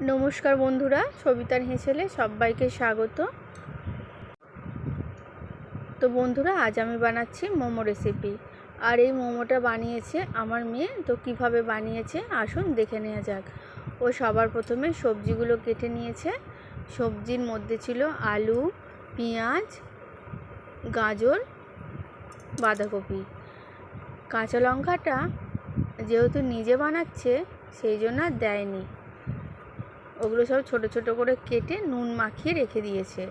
নমস্কার বন্ধুরা, সবিতার হেসেলে সবাইকে স্বাগত। তো বন্ধুরা, আজ আমি বানাচ্ছি মোমো রেসিপি। আর এই মোমোটা বানিয়েছে আমার মেয়ে, তো কীভাবে বানিয়েছে আসুন দেখে নেওয়া যাক। ও সবার প্রথমে সবজিগুলো কেটে নিয়েছে। সবজির মধ্যে ছিল আলু, পেঁয়াজ, গাজর, বাঁধাকপি। কাঁচা লঙ্কাটা যেহেতু নিজে বানাচ্ছে, সেই জন্য দেয়নি। ওগুলো সব ছোট ছোট করে কেটে নুন মাখিয়ে রেখে দিয়েছে।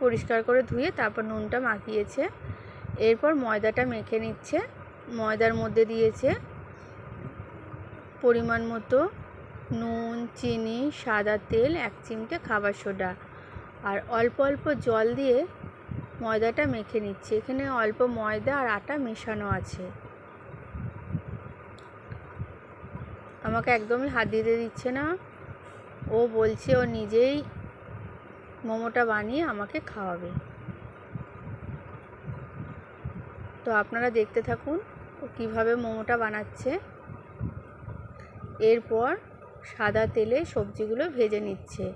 পরিষ্কার করে ধুয়ে তারপর নুনটা মাখিয়েছে। এরপর ময়দাটা মেখে নিচ্ছে। ময়দার মধ্যে দিয়েছে পরিমাণ মতো নুন, চিনি, সাদা তেল, এক চিমটে খাবার সোডা আর অল্প অল্প জল দিয়ে ময়দাটা মেখে নিচ্ছে। এখানে অল্প ময়দা আর আটা মেশানো আছে। আমাকে একদমই হাত দিতে দিচ্ছে না। ও বলছে ও নিজেই মোমোটা বানিয়ে আমাকে খাওয়াবে। তো আপনারা দেখতে থাকুন ও কীভাবে মোমোটা বানাচ্ছে। এরপর সাদা তেলে সবজিগুলো ভেজে নিচ্ছে।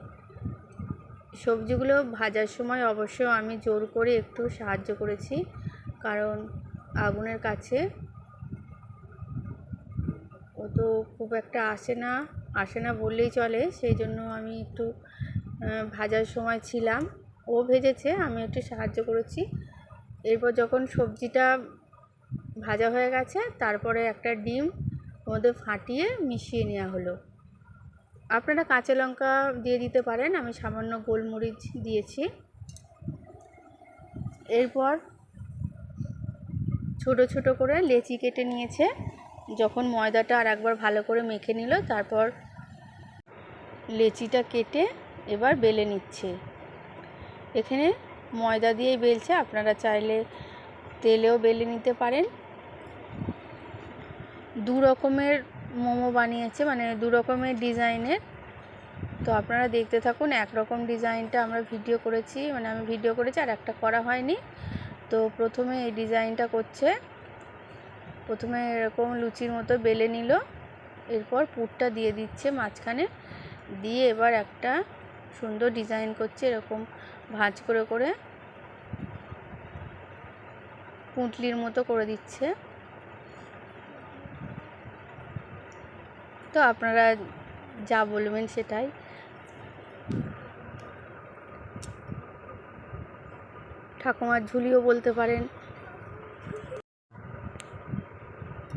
সবজিগুলো ভাজার সময় অবশ্য আমি জোর করে একটু সাহায্য করেছি। কারণ আগুনের কাছে ও তো খুব একটা আসে না আসে না বললেই চলে, সেই জন্য আমি একটু ভাজার সময় ছিলাম। ও ভেজেছে, আমি একটু সাহায্য করেছি। এরপর যখন সবজিটা ভাজা হয়ে গেছে, তারপরে একটা ডিম মধ্যে ফাটিয়ে মিশিয়ে নেওয়া হলো। আপনারা কাঁচা লঙ্কা দিয়ে দিতে পারেন, আমি সামান্য গোলমরিচ দিয়েছি। এরপর ছোট ছোট করে লেচি কেটে নিয়েছে। যখন ময়দাটা আর একবার ভালো করে মেখে নিল, তারপর লেচিটা কেটে এবার বেলে নিচ্ছে। এখানে ময়দা দিয়ে বেলছে, আপনারা চাইলে তেলেও বেলে নিতে পারেন। দু রকমের মোমো বানিয়েছে মানে দু রকমের ডিজাইনের। তো আপনারা দেখতে থাকুন একরকম ডিজাইনটা আমরা ভিডিও করেছি মানে আমি ভিডিও করেছি আর একটা করা হয়নি। তো প্রথমে এই ডিজাইনটা করছে প্রথমে এরকম লুচির মতো বেলে নিল, এরপর পুরটা দিয়ে দিচ্ছে মাঝখানে। দিয়ে এবার একটা সুন্দর ডিজাইন করছে, এরকম ভাঁজ করে করে পুঁটলির মতো করে দিচ্ছে। তো আপনারা যা বলবেন সেটাই। ঠাকুমার ঝুলিও বলতে পারেন।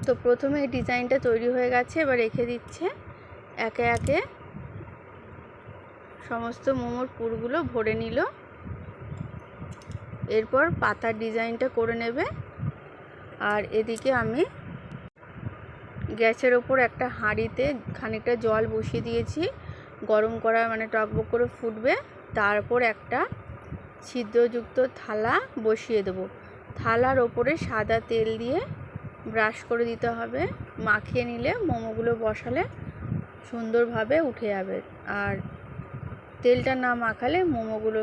তো প্রথমে এই ডিজাইনটা তৈরি হয়ে গেছে, এবার রেখে দিচ্ছে। একে একে সমস্ত মোমোর পুরগুলো ভরে নিল। এরপর পাতার ডিজাইনটা করে নেবে। আর এদিকে আমি গ্যাসের ওপর একটা হাঁড়িতে খানিকটা জল বসিয়ে দিয়েছি। গরম করা মানে টকবক করে ফুটবে। তারপর একটা ছিদ্রযুক্ত থালা বসিয়ে দেবো। থালার ওপরে সাদা তেল দিয়ে ব্রাশ করে দিতে হবে। মাখিয়ে নিলে মোমোগুলো বসালে সুন্দরভাবে উঠে যাবে। আর তেলটা না মাখালে মোমোগুলো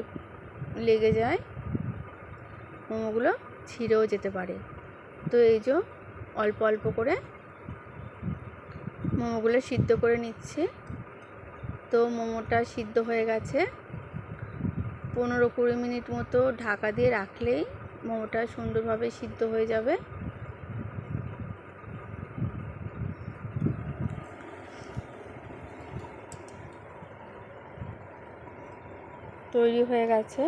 লেগে যায়, মোমোগুলো ছিঁড়েও যেতে পারে। তো এই যে অল্প অল্প করে মোমোগুলো সিদ্ধ করে নিচ্ছি। তো মোমোটা সিদ্ধ হয়ে গেছে। পনেরো কুড়ি মিনিট মতো ঢাকা দিয়ে রাখলেই মোমোটা সুন্দরভাবে সিদ্ধ হয়ে যাবে। তৈরি হয়ে গেছে।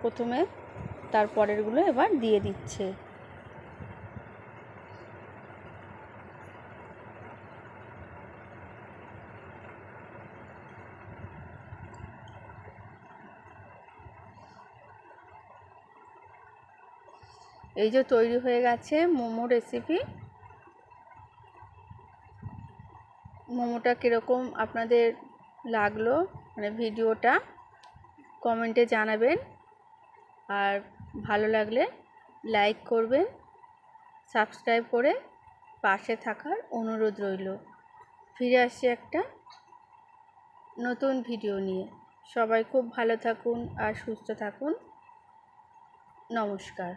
প্রথমে তারপরেরগুলো এবার দিয়ে দিচ্ছে। এই যে তৈরি হয়ে গেছে মোমো রেসিপি মোমোটা কীরকম আপনাদের লাগল? মানে ভিডিওটা কমেন্টে জানাবেন। আর ভালো লাগলে লাইক করবেন, সাবস্ক্রাইব করে পাশে থাকার অনুরোধ রইল। ফিরে আসি একটা নতুন ভিডিও নিয়ে। সবাই খুব ভালো থাকুন আর সুস্থ থাকুন। নমস্কার।